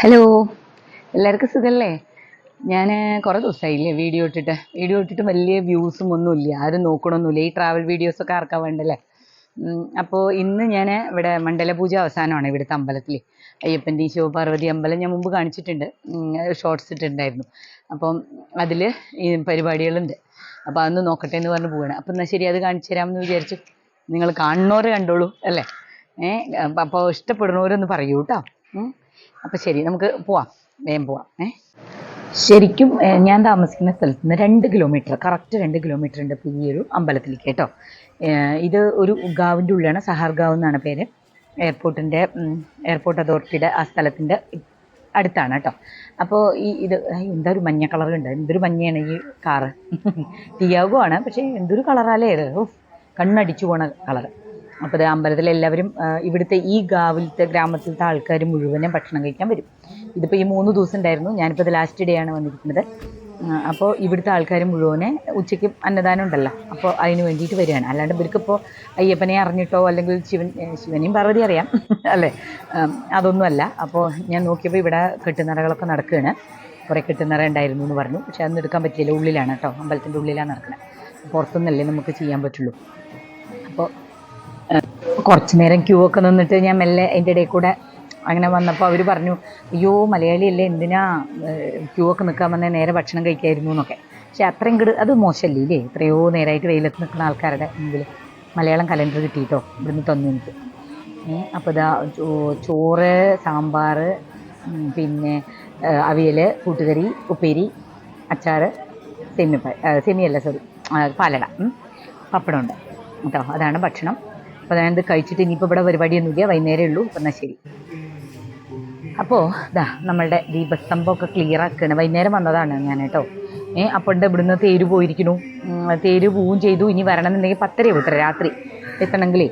Hello. എല്ലാവർക്കും സുഖല്ലേ? ഞാൻ കുറേ ദിവസമായില്ലേ വീഡിയോ ഇട്ടിട്ട്. വീഡിയോ ഇട്ടിട്ട് വലിയ വ്യൂസും ഒന്നുമില്ല. ആരും നോക്കണമൊന്നുമില്ല ഈ ട്രാവൽ വീഡിയോസൊക്കെ ആർക്കാ വേണ്ടല്ലേ? അപ്പോൾ ഇന്ന് ഞാൻ ഇവിടെ മണ്ഡലപൂജ അവസാനമാണ് ഇവിടുത്തെ അമ്പലത്തിൽ അയ്യപ്പന്റെ ശിവപാർവതി അമ്പലം ഞാൻ മുമ്പ് കാണിച്ചിട്ടുണ്ട്. ഷോർട്സ് ഇട്ടിട്ടുണ്ടായിരുന്നു. അപ്പം അതിൽ ഈ പരിപാടികളുണ്ട്. അപ്പോൾ അതൊന്ന് നോക്കട്ടെ എന്ന് പറഞ്ഞ് പോവുകയാണ് അപ്പം എന്നാൽ ശരി അത് കാണിച്ചു തരാമെന്ന് വിചാരിച്ചു നിങ്ങൾ കാണുന്നവർ കണ്ടോളൂ അല്ലേ? ഏഹ് അപ്പോൾ ഇഷ്ടപ്പെടുന്നവരൊന്ന് പറയൂ കേട്ടോ. അപ്പോൾ ശരി നമുക്ക് പോവാം. വേഗം പോവാം. ഏ? ശരിക്കും ഞാൻ താമസിക്കുന്ന സ്ഥലത്ത് നിന്ന് രണ്ട് കിലോമീറ്റർ കറക്റ്റ് രണ്ട് കിലോമീറ്റർ ഉണ്ട് ഈ ഒരു അമ്പലത്തിലേക്ക് കേട്ടോ. ഇത് ഒരു ഗാവിന്റെ ഉള്ളിലാണ് സഹാർഗാവ് എന്നാണ് പേര്. എയർപോർട്ടിന്റെ എയർപോർട്ട് അതോറിറ്റിയുടെ ആ സ്ഥലത്തിന്റെ അടുത്താണ് കേട്ടോ. അപ്പോൾ ഈ ഇത് എന്താ ഒരു മഞ്ഞ കളർ ഉണ്ട് എന്തൊരു മഞ്ഞയാണ് ഈ കാറ്. ടിയാഗോ ആണ് പക്ഷേ എന്തൊരു കളറാലേ കണ്ണടിച്ചു പോണ കളറ്. അപ്പോൾ അമ്പലത്തിൽ എല്ലാവരും ഇവിടുത്തെ ഈ ഗാവിലത്തെ ഗ്രാമത്തിലത്തെ ആൾക്കാർ മുഴുവനും ഭക്ഷണം കഴിക്കാൻ വരും. ഇതിപ്പോൾ ഈ മൂന്ന് ദിവസം ഉണ്ടായിരുന്നു. ഞാനിപ്പോൾ ഇത് ലാസ്റ്റ് ഡേ ആണ് വന്നിരിക്കുന്നത്. അപ്പോൾ ഇവിടുത്തെ ആൾക്കാർ മുഴുവനെ ഉച്ചയ്ക്ക് അന്നദാനം ഉണ്ടല്ലോ. അപ്പോൾ അതിന് വേണ്ടിയിട്ട് വരികയാണ്. അല്ലാണ്ട് ഇവർക്കിപ്പോൾ അയ്യപ്പനെ അറിഞ്ഞിട്ടോ അല്ലെങ്കിൽ ശിവൻ ശിവനെയും പാർവതി അറിയാം അല്ലേ? അതൊന്നുമല്ല. അപ്പോൾ ഞാൻ നോക്കിയപ്പോൾ ഇവിടെ കെട്ടുനിറകളൊക്കെ നടക്കുകയാണ്. കുറേ കെട്ടുനിറ ഉണ്ടായിരുന്നു എന്ന് പറഞ്ഞു. പക്ഷേ അതൊന്നും എടുക്കാൻ പറ്റിയില്ല. ഉള്ളിലാണ് കേട്ടോ. അമ്പലത്തിന്റെ ഉള്ളിലാണ് നടക്കുന്നത്. പുറത്തുനിന്നല്ലേ നമുക്ക് ചെയ്യാൻ പറ്റുള്ളൂ. അപ്പോൾ കുറച്ച് നേരം ക്യൂ ഒക്കെ നിന്നിട്ട് ഞാൻ മെല്ലെ അതിന്റെ ഇടയിൽ കൂടെ അങ്ങനെ വന്നപ്പോൾ അവർ പറഞ്ഞു അയ്യോ മലയാളിയല്ലേ എന്തിനാ ക്യൂ ഒക്കെ നിൽക്കാൻ വന്നേ നേരെ ഭക്ഷണം കഴിക്കായിരുന്നു എന്നൊക്കെ. പക്ഷെ അത്രയും ഇങ്ങോട്ട് അത് മോശമല്ലേ ഇല്ലേ? എത്രയോ നേരമായിട്ട് വെയിലത്ത് നിൽക്കുന്ന ആൾക്കാരുടെ മുമ്പിൽ മലയാളം കലണ്ടർ കിട്ടിയിട്ടോ ഇവിടുന്ന് തന്നു എനിക്ക്. അപ്പോൾ ഇതാ ചോറ് സാമ്പാർ പിന്നെ അവിയൽ കൂട്ടുകറി ഉപ്പേരി അച്ചാർ സെമിപ്പ സെമിയല്ല സോറി പാലട പപ്പടമുണ്ട്. കേട്ടോ അതാണ് ഭക്ഷണം. അപ്പോൾ ഞാനിത് കഴിച്ചിട്ട് ഇനിയിപ്പോൾ ഇവിടെ പരിപാടിയൊന്നുമില്ല വൈകുന്നേരമേ ഉള്ളൂ. അപ്പം എന്നാൽ ശരി. അപ്പോൾ ഇതാ നമ്മളുടെ ദീപസ്തംഭമൊക്കെ ക്ലിയർ ആക്കുകയാണ് വൈകുന്നേരം വന്നതാണ് ഞാൻ കേട്ടോ. ഏ അപ്പോൾ ഉണ്ട് ഇവിടുന്ന് തേര് പോയിരിക്കുന്നു. തേര് പോവും ചെയ്തു. ഇനി വരണമെന്നുണ്ടെങ്കിൽ പത്തര വിട്ടര രാത്രി എത്തണമെങ്കിലേ.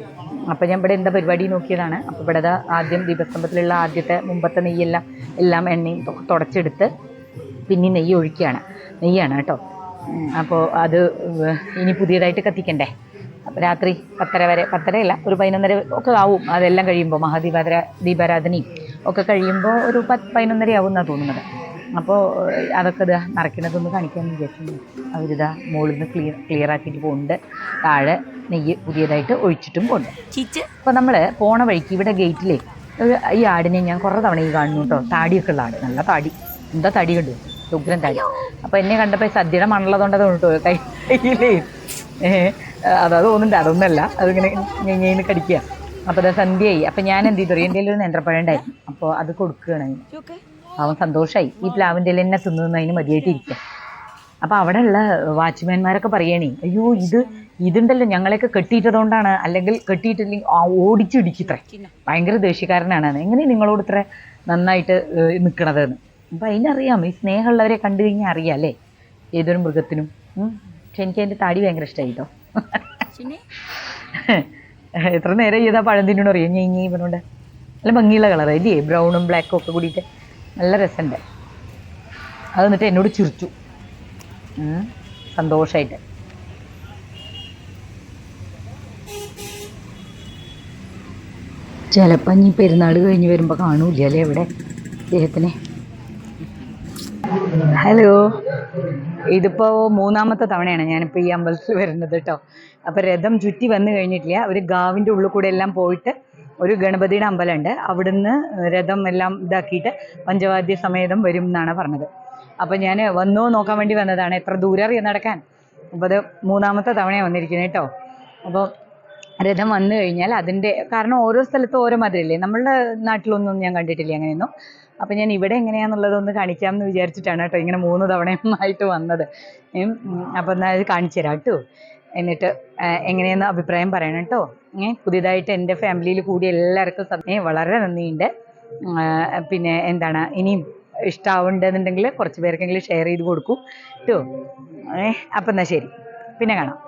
അപ്പോൾ ഞാൻ ഇവിടെ എന്താ പരിപാടി നോക്കിയതാണ്. അപ്പോൾ ഇവിടെ ആദ്യം ദീപസ്തംഭത്തിലുള്ള ആദ്യത്തെ മുമ്പത്തെ നെയ്യെല്ലാം എല്ലാം എണ്ണയും തുടച്ചെടുത്ത് പിന്നെ നെയ്യ് ഒഴിക്കുകയാണ് നെയ്യാണ് കേട്ടോ. അപ്പോൾ അത് ഇനി പുതിയതായിട്ട് കത്തിക്കണ്ടേ? രാത്രി പത്തര വരെ പത്തരയല്ല ഒരു പതിനൊന്നര ഒക്കെ ആവും. അതെല്ലാം കഴിയുമ്പോൾ മഹാദീപാര ദീപാരാധനയും ഒക്കെ കഴിയുമ്പോൾ ഒരു പത്ത് പതിനൊന്നര ആവും എന്നാണ് തോന്നുന്നത്. അപ്പോൾ അതൊക്കെ ഇതാ നിറയ്ക്കണതൊന്ന് കാണിക്കാമെന്ന് വിചാരിച്ചു അവരിതാ മുകളിൽ നിന്ന് ക്ലിയർ ക്ലിയർ ആക്കിയിട്ട് പോകുന്നുണ്ട് താഴെ നെയ്യ് പുതിയതായിട്ട് ഒഴിച്ചിട്ടും പോകുന്നുണ്ട് അപ്പോൾ നമ്മൾ പോണ വഴിക്ക് ഇവിടെ ഗേറ്റിലെ ഈ ആടിനെ ഞാൻ കുറേ തവണ ഈ കാണുന്നു കേട്ടോ. താടിയൊക്കെ ഉള്ള ആട് നല്ല താടി. എന്താ തടി കണ്ടു? ഉഗ്രൻ താടി. അപ്പോൾ എന്നെ കണ്ടപ്പോൾ സദ്യയുടെ മണുള്ളതുകൊണ്ട് കൈ കയ്യിലേ ഏഹ്. അതാ തോന്നുന്നുണ്ട് അതൊന്നല്ല അതിങ്ങനെ ഞെഞ്ഞേന്ന് കടിക്കുക. അപ്പോൾ അത് സന്ധ്യയായി. അപ്പോൾ ഞാൻ എന്ത് ചെയ്തു? എന്റെ ഒരു നേന്ത്രപ്പഴം ഉണ്ടായിരുന്നു. അപ്പോൾ അത് കൊടുക്കുകയാണ്. അവൻ സന്തോഷമായി ഈ പ്ലാവിന്റെ ഇല എന്നെ അതിന് മതിയായിട്ട് ഇരിക്കുക. അപ്പോൾ ഉള്ള വാച്ച്മാൻമാരൊക്കെ പറയണേ അയ്യോ ഇത് ഇതുണ്ടല്ലോ. ഞങ്ങളെയൊക്കെ കെട്ടിയിട്ടതുകൊണ്ടാണ്. അല്ലെങ്കിൽ കെട്ടിയിട്ടില്ലെങ്കിൽ ആ ഓടിച്ചിടിച്ചിത്രേ. ഭയങ്കര ദേഷ്യക്കാരനാണ് എങ്ങനെ നിങ്ങളോട് ഇത്ര നന്നായിട്ട് നിൽക്കണതെന്ന് അപ്പം അതിനറിയാം. ഈ സ്നേഹമുള്ളവരെ കണ്ടു കഴിഞ്ഞാൽ അറിയാം അല്ലേ? ഏതൊരു മൃഗത്തിനും. പക്ഷെ എനിക്ക് അതിന്റെ താടി ഭയങ്കര ഇഷ്ടമായി കേട്ടോ എത്ര നേരം ചെയ്താൽ പഴം തിന്നണോ അറിയാം? ഞാൻ ഇനി ഇവനോട്. നല്ല ഭംഗിയുള്ള കളർ അല്ലേ ബ്രൗണും ബ്ലാക്കും ഒക്കെ കൂടിയിട്ട് നല്ല രസമുണ്ട് അത് എന്നിട്ട് എന്നോട് ചിരിച്ചു. സന്തോഷമായിട്ട് ചിലപ്പോൾ ഇനി പെരുന്നാൾ കഴിഞ്ഞ് വരുമ്പോൾ കാണൂല അല്ലേ ഇവിടെ? അദ്ദേഹത്തിനെ ഹലോ ഇതിപ്പോൾ മൂന്നാമത്തെ തവണയാണ് ഞാനിപ്പോൾ ഈ അമ്പലത്തിൽ വരുന്നത് കേട്ടോ അപ്പോൾ രഥം ചുറ്റി വന്നു കഴിഞ്ഞിട്ടില്ല. ഒരു ഗാവിന്റെ ഉള്ളിൽ കൂടെ എല്ലാം പോയിട്ട് ഒരു ഗണപതിയുടെ അമ്പലമുണ്ട്. അവിടുന്ന് രഥം എല്ലാം ഇതാക്കിയിട്ട് പഞ്ചവാദ്യ സമേതം വരും എന്നാണ് പറഞ്ഞത്. അപ്പോൾ ഞാൻ വന്നോ നോക്കാൻ വേണ്ടി വന്നതാണ്. എത്ര ദൂരം അറിയാം നടക്കാൻ? അപ്പോൾ അത് മൂന്നാമത്തെ തവണയാണ് വന്നിരിക്കുന്നത് കേട്ടോ അപ്പോൾ രഥം വന്നു കഴിഞ്ഞാൽ അതിന്റെ കാരണം ഓരോ സ്ഥലത്തും ഓരോ മധുരല്ലേ നമ്മളുടെ നാട്ടിലൊന്നും ഞാൻ കണ്ടിട്ടില്ല അങ്ങനെയൊന്നും. അപ്പം ഞാൻ ഇവിടെ എങ്ങനെയാണെന്നുള്ളതൊന്ന് കാണിക്കാമെന്ന് വിചാരിച്ചിട്ടാണ് കേട്ടോ ഇങ്ങനെ മൂന്ന് തവണയും ആയിട്ട് വന്നത് അപ്പം എന്നാൽ അത് കാണിച്ചു തരാം കേട്ടോ. എന്നിട്ട് എങ്ങനെയെന്ന് അഭിപ്രായം പറയണം കേട്ടോ. പുതിയതായിട്ട് എന്റെ ഫാമിലിയിൽ കൂടി എല്ലാവർക്കും സദ്യ വളരെ നന്ദിയുണ്ട്. പിന്നെ എന്താണ് ഇനിയും ഇഷ്ടാവുണ്ടെന്നുണ്ടെങ്കിൽ കുറച്ച് പേർക്കെങ്കിലും ഷെയർ ചെയ്ത് കൊടുക്കൂ കേട്ടോ. അപ്പം എന്നാൽ ശരി. പിന്നെ കാണാം.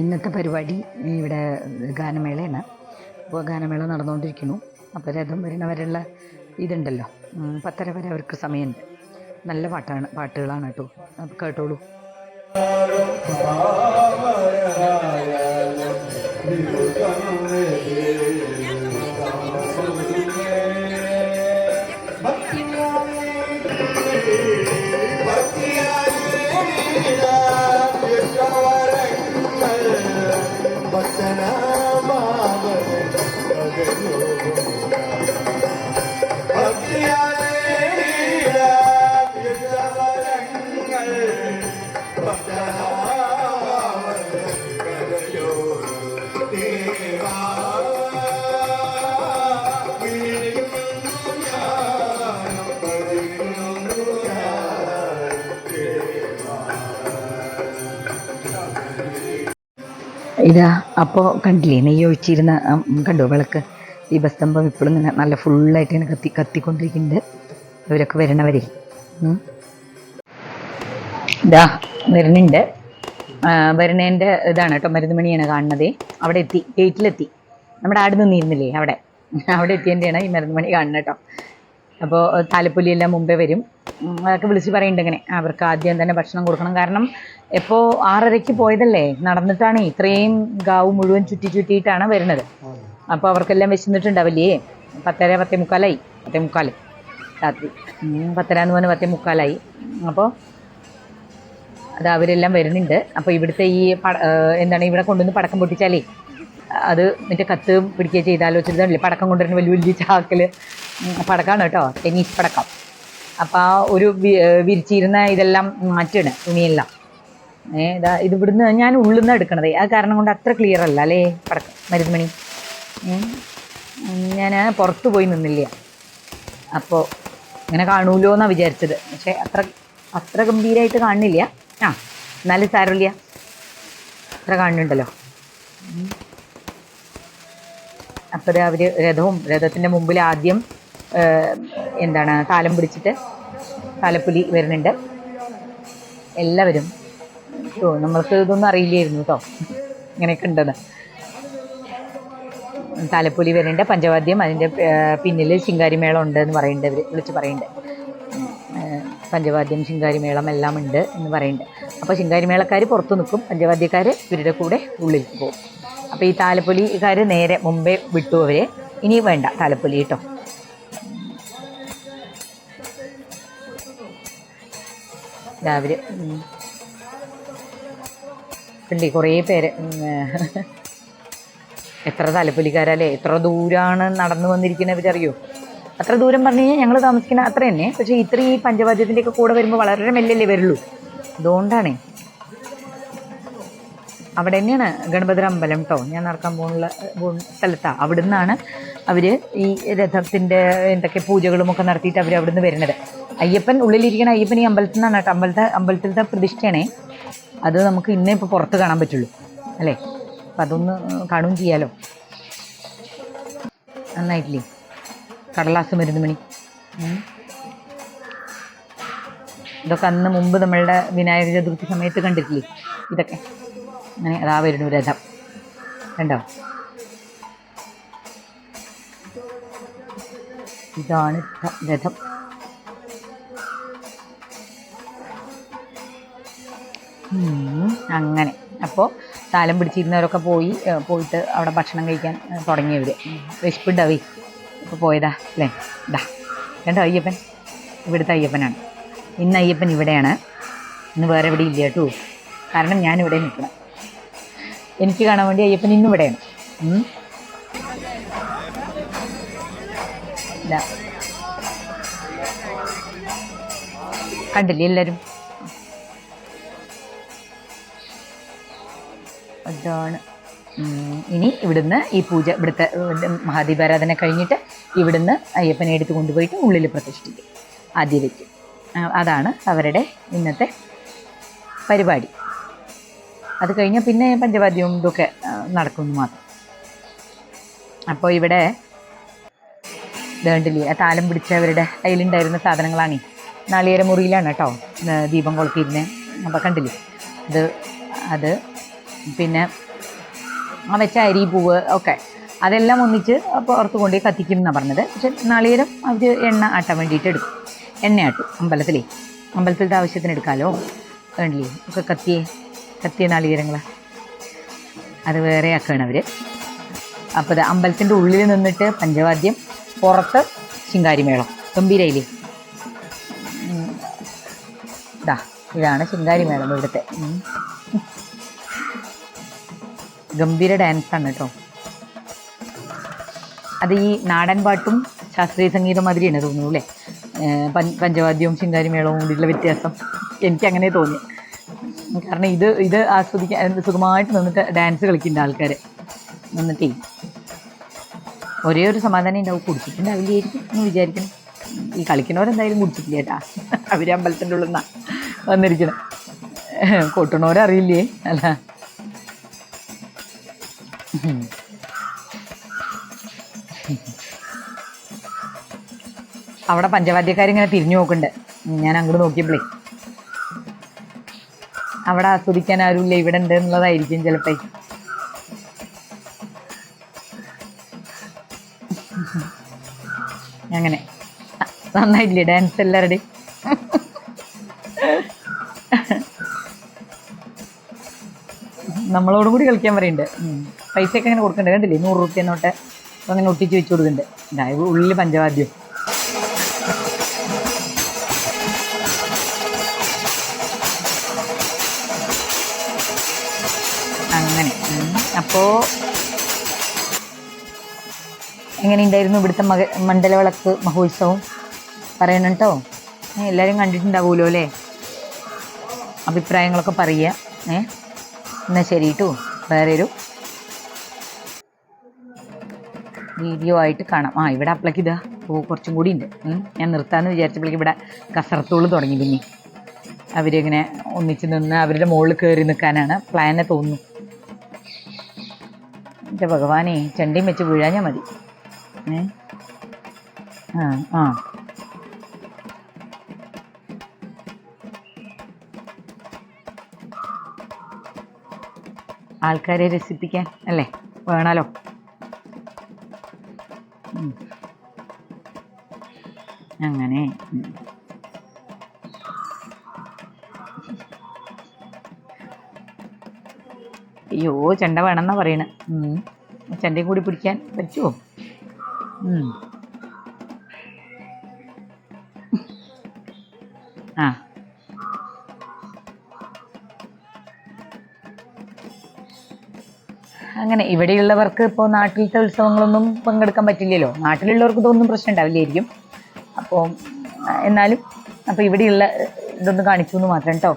ഇന്നത്തെ പരിപാടി ഇവിടെ ഗാനമേളയാണ്. അപ്പോൾ ഗാനമേള നടന്നുകൊണ്ടിരിക്കുന്നു. അപ്പോൾ രഥം വരുന്നവരുള്ള ഇതുണ്ടല്ലോ. പത്തര വരെ അവർക്ക് സമയമുണ്ട്. നല്ല പാട്ടാണ് പാട്ടുകളാണ് കേട്ടോ. കേട്ടോളൂ. ഭക്തനാമാവൻ ഇതാ അപ്പോൾ കണ്ടില്ലേ നെയ്യ് ഒഴിച്ചിരുന്ന കണ്ടു വിളക്ക്? ദീപസ്തംഭം ഇപ്പോഴും ഇങ്ങനെ നല്ല ഫുള്ളായിട്ട് ഇങ്ങനെ കത്തി കത്തിക്കൊണ്ടിരിക്കുന്നുണ്ട്. ഇവരൊക്കെ വരണവരെ. ഇതാ വരുന്നുണ്ട്. വരുന്നതിന്റെ ഇതാണ് കേട്ടോ മരുന്നുമണിയാണ് കാണുന്നത്. അവിടെ എത്തി ഗേറ്റിലെത്തി. നമ്മുടെ ആട് നിന്നിരുന്നില്ലേ അവിടെ? അവിടെ എത്തിയതിന്റെയാണ് ഈ മരുന്നുമണി കാണുന്നത് കേട്ടോ. അപ്പോൾ താലപ്പൊലിയെല്ലാം മുമ്പേ വരും. അതൊക്കെ വിളിച്ച് പറയുന്നുണ്ട് ഇങ്ങനെ. അവർക്ക് ആദ്യം തന്നെ ഭക്ഷണം കൊടുക്കണം. കാരണം എപ്പോൾ ആറരയ്ക്ക് പോയതല്ലേ? നടന്നിട്ടാണ് ഇത്രയും ഗാവ് മുഴുവൻ ചുറ്റി ചുറ്റിയിട്ടാണ് വരുന്നത്. അപ്പോൾ അവർക്കെല്ലാം വിശന്നിട്ടുണ്ടാവില്ലേ? പത്തര പത്തേ മുക്കാലായി പത്തേ മുക്കാൽ രാത്രി പത്തര എന്ന് പറഞ്ഞാൽ പത്തേ മുക്കാലായി അപ്പോൾ അത് അവരെല്ലാം വരുന്നുണ്ട്. അപ്പോൾ ഇവിടുത്തെ ഈ എന്താണ് ഇവിടെ കൊണ്ടുവന്ന് പടക്കം പൊട്ടിച്ചാലേ അത് മറ്റേ കത്ത് പിടിക്കുക ചെയ്താലോ ചെറുതല്ലേ പടക്കം കൊണ്ടുവരുന്ന വലിയ വലിയ ചാക്കിൽ പടക്കമാണ് കേട്ടോ. ടെന്നീസ് പടക്കം. അപ്പോൾ ആ ഒരു വിരിച്ചിരുന്ന ഇതെല്ലാം മാറ്റണം തുണിയെല്ലാം. ഏ ഇതാ ഇവിടുന്ന് ഞാൻ ഉള്ളിൽ നിന്ന് എടുക്കണതേ. ആ കാരണം കൊണ്ട് അത്ര ക്ലിയർ അല്ല അല്ലേ? പടക്കം മരുന്നുമണി ഞാൻ പുറത്ത് പോയി നിന്നില്ല. അപ്പോൾ ഇങ്ങനെ കാണൂലോ എന്നാണ് വിചാരിച്ചത്. പക്ഷേ അത്ര അത്ര ഗംഭീരമായിട്ട് കാണുന്നില്ല. ആ എന്നാലും സാരമില്ല. അത്ര കാണുന്നുണ്ടല്ലോ. അപ്പോൾ അവർ രഥവും രഥത്തിന്റെ മുമ്പിൽ ആദ്യം എന്താണ് താലം പിടിച്ചിട്ട് താലപ്പുലി വരുന്നുണ്ട്. എല്ലാവരും നമ്മൾക്ക് ഇതൊന്നും അറിയില്ലായിരുന്നു കേട്ടോ. ഇങ്ങനെയൊക്കെ ഉണ്ടെന്ന്. താലപ്പൊലി വരുന്നുണ്ട്. പഞ്ചവാദ്യം അതിന്റെ പിന്നിൽ ശിങ്കാരിമേളം ഉണ്ട് എന്ന് പറയുന്നുണ്ട് അവർ വിളിച്ച് പറയുന്നുണ്ട്. പഞ്ചവാദ്യം ശിങ്കാരിമേളം എല്ലാം ഉണ്ട് എന്ന് പറയുന്നുണ്ട്. അപ്പോൾ ശിങ്കാരിമേളക്കാർ പുറത്ത് നിൽക്കും. പഞ്ചവാദ്യക്കാർ ഇവരുടെ കൂടെ ഉള്ളിൽ പോകും. അപ്പോൾ ഈ താലപ്പൊലിക്കാർ നേരെ മുമ്പേ വിട്ടു അവരെ. ഇനി വേണ്ട താലപ്പൊലി കേട്ടോ. രാവിലെ. ഉണ്ട് കുറേ പേര് എത്ര തലപ്പുലിക്കാരല്ലേ എത്ര ദൂരമാണ് നടന്നു വന്നിരിക്കുന്നവരറിയോ അത്ര ദൂരം പറഞ്ഞു കഴിഞ്ഞാൽ ഞങ്ങൾ താമസിക്കുന്ന അത്ര തന്നെ പക്ഷേ ഇത്രയും ഈ പഞ്ചവാദ്യത്തിന്റെ ഒക്കെ കൂടെ വരുമ്പോൾ വളരെ മെല്ലല്ലേ വരുള്ളൂ. അതുകൊണ്ടാണേ. അവിടെ തന്നെയാണ് ഗണപതി അമ്പലം കേട്ടോ ഞാൻ നടക്കാൻ പോകുന്ന സ്ഥലത്താണ് അവിടെ നിന്നാണ് അവർ ഈ രഥത്തിന്റെ എന്തൊക്കെ പൂജകളുമൊക്കെ നടത്തിയിട്ട് അവർ അവിടെ നിന്ന് വരുന്നത്. അയ്യപ്പൻ ഉള്ളിലിരിക്കുന്ന അയ്യപ്പൻ ഈ അമ്പലത്തിൽ നിന്നാണ് അമ്പലത്തെ അമ്പലത്തിലത്തെ പ്രതിഷ്ഠയാണേ. അത് നമുക്ക് ഇന്നേ ഇപ്പോൾ പുറത്ത് കാണാൻ പറ്റുള്ളൂ. അല്ലേ? അപ്പം അതൊന്ന് കാണുകയും ചെയ്യാലോ. നന്നായിട്ടില്ലേ? കടലാസ് മരുന്ന് മണി. ഇതൊക്കെ അന്ന് മുമ്പ് നമ്മളുടെ വിനായക ചതുർത്ഥി സമയത്ത് കണ്ടിട്ടില്ലേ? ഇതൊക്കെ. അങ്ങനെ അതാ വരുന്നു രഥം. കണ്ടോ? ഇതാണ് രഥം. അങ്ങനെ. അപ്പോൾ താലം പിടിച്ചിരുന്നവരൊക്കെ പോയി പോയിട്ട് അവിടെ ഭക്ഷണം കഴിക്കാൻ തുടങ്ങിയവർ വിശപ്പുണ്ടാവേ ഇപ്പോൾ പോയതാ അല്ലേ? ഇതാ കണ്ടോ അയ്യപ്പൻ? ഇവിടുത്തെ അയ്യപ്പനാണ്. ഇന്ന് അയ്യപ്പൻ ഇവിടെയാണ്. ഇന്ന് വേറെ എവിടെ ഇല്ല കേട്ടോ. കാരണം ഞാനിവിടെ നിൽക്കണം. എനിക്ക് കാണാൻ വേണ്ടി അയ്യപ്പൻ ഇന്നും ഇവിടെയാണ്. കണ്ടില്ലേ എല്ലാവരും അതാണ് ഉം, ഇനി ഇവിടുന്ന് ഈ പൂജ ഇവിടുത്തെ മഹാദീപാരാധന കഴിഞ്ഞിട്ട് ഇവിടുന്ന് അയ്യപ്പനെ എടുത്ത് കൊണ്ടുപോയിട്ട് ഉള്ളിൽ പ്രതിഷ്ഠിക്കും. ആദ്യം വയ്ക്കും അതാണ് അവരുടെ ഇന്നത്തെ പരിപാടി. അത് കഴിഞ്ഞാൽ പിന്നെ പഞ്ചവാദ്യവും ഇതൊക്കെ നടക്കുന്നു മാത്രം. അപ്പോൾ ഇവിടെ വേണ്ടില്ലേ താലം പിടിച്ചവരുടെ കയ്യിലുണ്ടായിരുന്ന സാധനങ്ങളാണ്. നാളികേര മുറിയിലാണ് കേട്ടോ ദീപം കൊളുത്തിയിരുന്നത് അപ്പോൾ കണ്ടില്ലേ? അത് അത് പിന്നെ വെച്ച അരി പൂവ് ഒക്കെ. അതെല്ലാം ഒന്നിച്ച് പുറത്ത് കൊണ്ടുപോയി കത്തിക്കും എന്നാണ് പറഞ്ഞത്. പക്ഷെ നാളികേരം അവർ എണ്ണ ആട്ടാൻ വേണ്ടിയിട്ട് എടുക്കും. എണ്ണ ആട്ടും അമ്പലത്തിലേ. അമ്പലത്തിലത്തെ ആവശ്യത്തിന് എടുക്കാമല്ലോ വേണ്ടില്ലേ ഒക്കെ കത്തിയേ കത്തിയ നാളികേരങ്ങൾ അത് വേറെ ആക്കുകയാണ് അവർ അപ്പോൾ അമ്പലത്തിന്റെ ഉള്ളിൽ നിന്നിട്ട് പഞ്ചവാദ്യം പുറത്ത് ശിങ്കാരിമേളം. ഗംഭീരയില്ലേ? ഉം. ഇതാ ഇതാണ് ശിങ്കാരിമേളം ഇവിടുത്തെ. ഗംഭീര ഡാൻസാണ് കേട്ടോ അത് ഈ നാടൻ പാട്ടും ശാസ്ത്രീയ സംഗീതം മാതിരിയാണ് തോന്നുന്നു അല്ലേ പഞ്ചവാദ്യവും പഞ്ച- പഞ്ചവാദ്യവും ശിങ്കാരിമേളവും കൂടിയുള്ള വ്യത്യാസം എനിക്ക് അങ്ങനെ തോന്നി. കാരണം ഇത് ഇത് ആസ്വദിക്കാൻ സുഖമായിട്ട് നിന്നിട്ട് ഡാൻസ് കളിക്കുന്ന ആൾക്കാർ നിന്നിട്ടേ. ഒരേ ഒരു സമാധാനം ഉണ്ടാവും. കുടിച്ചിട്ടുണ്ടാവില്ലായിരിക്കും എന്ന് വിചാരിക്കണം. ഈ കളിക്കുന്നവരെന്തായാലും കുടിച്ചിട്ടില്ല കേട്ടാ അവർ അമ്പലത്തിന്റെ ഉള്ളിൽ നിന്നാണ് വന്നിരിക്കണം. കൊട്ടണവരറിയില്ലേ അല്ല. അവിടെ പഞ്ചവാദ്യക്കാരിങ്ങനെ തിരിഞ്ഞു നോക്കുന്നുണ്ട്. ഞാൻ അങ്ങോട്ട് നോക്കിയപ്പോഴേ അവിടെ ആസ്വദിക്കാൻ ആരുമില്ല ഇവിടെ ഉണ്ട് എന്നുള്ളതായിരിക്കും ചിലപ്പോ. അങ്ങനെ. നന്നായില്ലേ ഡാൻസ് എല്ലാവരുടെയും? നമ്മളോടും കൂടി കളിക്കാൻ പറയുന്നുണ്ട്. പൈസയൊക്കെ അങ്ങനെ കൊടുക്കണ്ടേ? കണ്ടില്ലേ? നൂറ് റുപ്യ നോട്ട് അപ്പൊ അങ്ങനെ ഒട്ടിച്ച് വെച്ച് കൊടുക്കുന്നുണ്ട് ഇതാ ഉള്ളിൽ പഞ്ചവാദ്യം. അങ്ങനെ. അപ്പോൾ അപ്പോ എങ്ങനെയുണ്ടായിരുന്നു ഇവിടുത്തെ മക മണ്ഡലവിളക്ക് മഹോത്സവം? പറയണം കേട്ടോ എല്ലാവരും കണ്ടിട്ടുണ്ടാവുമല്ലോ അല്ലേ? അഭിപ്രായങ്ങളൊക്കെ പറയുക. ഏ എന്നാൽ ശരി കേട്ടോ വേറെ ഒരു വീഡിയോ ആയിട്ട് കാണാം. ആ ഇവിടെ അപ്പളേക്ക് ഇതാ. ഓ കുറച്ചും കൂടി ഉണ്ട്. ഞാൻ നിർത്താമെന്ന് വിചാരിച്ചപ്പോഴേക്ക് ഇവിടെ കസർത്തോൾ തുടങ്ങി പിന്നെ. അവരിങ്ങനെ ഒന്നിച്ച് നിന്ന് അവരുടെ മുകളിൽ കയറി നിൽക്കാനാണ് പ്ലാനെ തോന്നുന്നു. എന്റെ ഭഗവാനെ ചണ്ടിയും വെച്ച് വീഴാഞ്ഞാൽ മതി. ആ ആ. ആൾക്കാരെ രസിപ്പിക്കാൻ അല്ലേ? വേണമല്ലോ അങ്ങനെ. അയ്യോ ചെണ്ട വേണമെന്നാ പറയണേ. ചെണ്ടയും കൂടി പിടിക്കാൻ പറ്റുമോ. ആ. അങ്ങനെ ഇവിടെയുള്ളവർക്ക് ഇപ്പോൾ നാട്ടിലത്തെ ഉത്സവങ്ങളൊന്നും പങ്കെടുക്കാൻ പറ്റില്ലല്ലോ. നാട്ടിലുള്ളവർക്ക് ഇതൊന്നും പ്രശ്നം ഉണ്ടാവില്ലായിരിക്കും. അപ്പോൾ എന്നാലും അപ്പോൾ ഇവിടെയുള്ള ഇതൊന്ന് കാണിച്ചു എന്ന് മാത്രം കേട്ടോ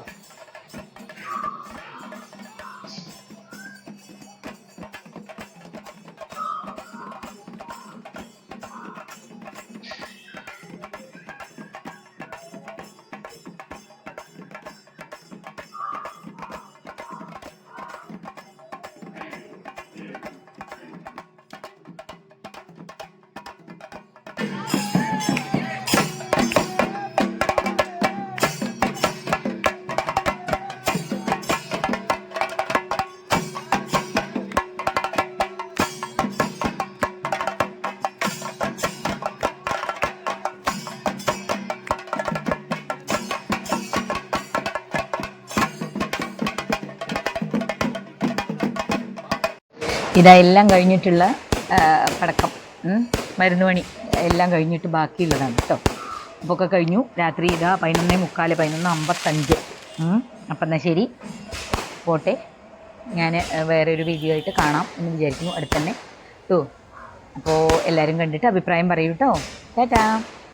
ഇതെല്ലാം കഴിഞ്ഞിട്ടുള്ള പടക്കം മരുന്ന് പണി എല്ലാം കഴിഞ്ഞിട്ട് ബാക്കിയുള്ളതാണ് കേട്ടോ അപ്പോൾ ഒക്കെ കഴിഞ്ഞു. രാത്രി ഇതാ പതിനൊന്ന് മുക്കാൽ പതിനൊന്ന് അമ്പത്തഞ്ച്. അപ്പം എന്നാൽ ശരി. പോട്ടെ. ഞാൻ വേറെ ഒരു വീഡിയോ ആയിട്ട് കാണാം എന്ന് വിചാരിക്കുന്നു. അടുത്തന്നെ. കേട്ടോ അപ്പോൾ എല്ലാവരും കണ്ടിട്ട് അഭിപ്രായം പറയൂ കേട്ടോ ടാറ്റാ.